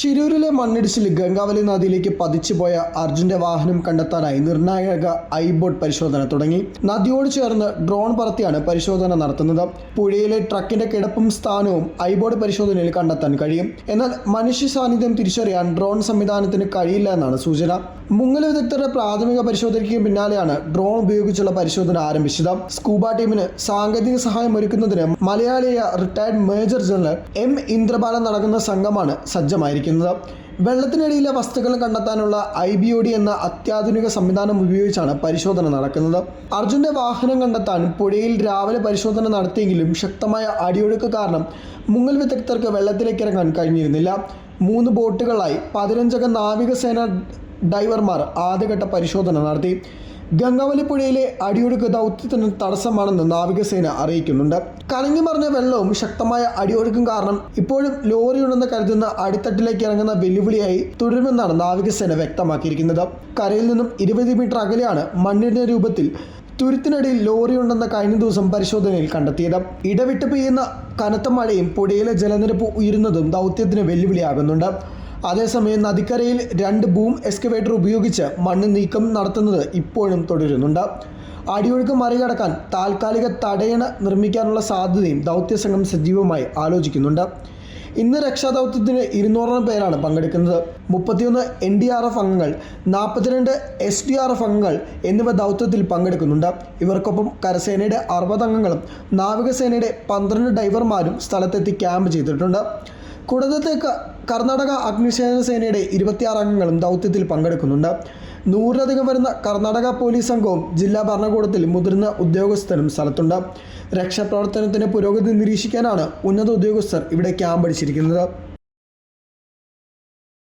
ഷിരൂരിലെ മണ്ണിടിച്ചിൽ ഗംഗാവലി നദിയിലേക്ക് പതിച്ചുപോയ അർജുന്റെ വാഹനം കണ്ടെത്താനായി നിർണായക ഐബോട്ട് പരിശോധന തുടങ്ങി. നദിയോട് ചേർന്ന് ഡ്രോൺ പറത്തിയാണ് പരിശോധന നടത്തുന്നത്. പുഴയിലെ ട്രക്കിന്റെ കിടപ്പും സ്ഥാനവും ഐബോട്ട് പരിശോധനയിൽ കണ്ടെത്താൻ കഴിയും. എന്നാൽ മനുഷ്യ സാന്നിധ്യം തിരിച്ചറിയാൻ ഡ്രോൺ സംവിധാനത്തിന് കഴിയില്ല എന്നാണ് സൂചന. മുങ്ങൽ വിദഗ്ധരുടെ പ്രാഥമിക പരിശോധനയ്ക്ക് പിന്നാലെയാണ് ഡ്രോൺ ഉപയോഗിച്ചുള്ള പരിശോധന ആരംഭിച്ചത്. സ്കൂബ ടീമിന് സാങ്കേതിക സഹായം ഒരുക്കുന്നതിന് മലയാളിയ retired major general M. Indrabalan നടക്കുന്ന സംഘമാണ് സജ്ജമായിരിക്കുന്നത്. വെള്ളത്തിനടിയിലെ വസ്തുക്കൾ കണ്ടെത്താനുള്ള ഐ ബി ഒ ഡി എന്ന അത്യാധുനിക സംവിധാനം ഉപയോഗിച്ചാണ് പരിശോധന നടക്കുന്നത്. അർജുന്റെ വാഹനം കണ്ടെത്താൻ പുഴയിൽ രാവിലെ പരിശോധന നടത്തിയെങ്കിലും ശക്തമായ അടിയൊഴുക്ക് കാരണം മുങ്ങൽ വിദഗ്ധർക്ക് വെള്ളത്തിലേക്ക് ഇറങ്ങാൻ കഴിഞ്ഞിരുന്നില്ല. മൂന്ന് ബോട്ടുകളായി പതിനഞ്ചംഗ നാവികസേന ഡൈവർമാർ ആദ്യഘട്ട പരിശോധന നടത്തി. ഗംഗാവലി പുഴയിലെ അടിയൊഴുക്ക് ദൗത്യത്തിന് തടസ്സമാണെന്ന് നാവികസേന അറിയിക്കുന്നുണ്ട്. കലങ്ങി മറിഞ്ഞ വെള്ളവും ശക്തമായ അടിയൊഴുക്കും കാരണം ഇപ്പോഴും ലോറിയുണ്ടെന്ന് കരുതുന്ന അടിത്തട്ടിലേക്ക് ഇറങ്ങുന്ന വെല്ലുവിളിയായി തുടരുമെന്നാണ് നാവികസേന വ്യക്തമാക്കിയിരിക്കുന്നത്. കരയിൽ നിന്നും ഇരുപത് മീറ്റർ അകലെയാണ് മണ്ണിന്റെ രൂപത്തിൽ തുരുത്തിനടിയിൽ ലോറിയുണ്ടെന്ന കഴിഞ്ഞ ദിവസം പരിശോധനയിൽ കണ്ടെത്തിയത്. ഇടവിട്ട് പെയ്യുന്ന കനത്ത മഴയും പുഴയിലെ ജലനിരപ്പ് ഉയരുന്നതും ദൗത്യത്തിന് വെല്ലുവിളിയാകുന്നുണ്ട്. അതേസമയം നദിക്കരയിൽ രണ്ട് ബൂം എക്സ്കവേറ്റർ ഉപയോഗിച്ച് മണ്ണ് നീക്കം നടത്തുന്നത് ഇപ്പോഴും തുടരുന്നുണ്ട്. അടിയൊഴുക്ക് മറികടക്കാൻ താൽക്കാലിക തടയണ നിർമ്മിക്കാനുള്ള സാധ്യതയും ദൗത്യസംഘം സജീവമായി ആലോചിക്കുന്നുണ്ട്. ഇന്ന് രക്ഷാദൗത്യത്തിന് ഇരുന്നൂറോളം പേരാണ് പങ്കെടുക്കുന്നത്. മുപ്പത്തിയൊന്ന് എൻ ഡി ആർ എഫ് അംഗങ്ങൾ നാൽപ്പത്തിരണ്ട് എസ് ഡി ആർ എഫ് അംഗങ്ങൾ എന്നിവ ദൗത്യത്തിൽ പങ്കെടുക്കുന്നുണ്ട്. ഇവർക്കൊപ്പം കരസേനയുടെ അറുപത് അംഗങ്ങളും നാവികസേനയുടെ പന്ത്രണ്ട് ഡൈവർമാരും സ്ഥലത്തെത്തി ക്യാമ്പ് ചെയ്തിട്ടുണ്ട്. കൂടാതെ കർണാടക അഗ്നിശമന സേനയുടെ ഇരുപത്തിയാറ് അംഗങ്ങളും ദൗത്യത്തിൽ പങ്കെടുക്കുന്നുണ്ട്. നൂറിലധികം വരുന്ന കർണാടക പോലീസ് സംഘവും ജില്ലാ ഭരണകൂടത്തിൽ മുതിർന്ന ഉദ്യോഗസ്ഥരും സ്ഥലത്തുണ്ട്. രക്ഷാപ്രവർത്തനത്തിന്റെ പുരോഗതി നിരീക്ഷിക്കാനാണ് ഉന്നത ഉദ്യോഗസ്ഥർ ഇവിടെ ക്യാമ്പ് അടിച്ചിരിക്കുന്നത്.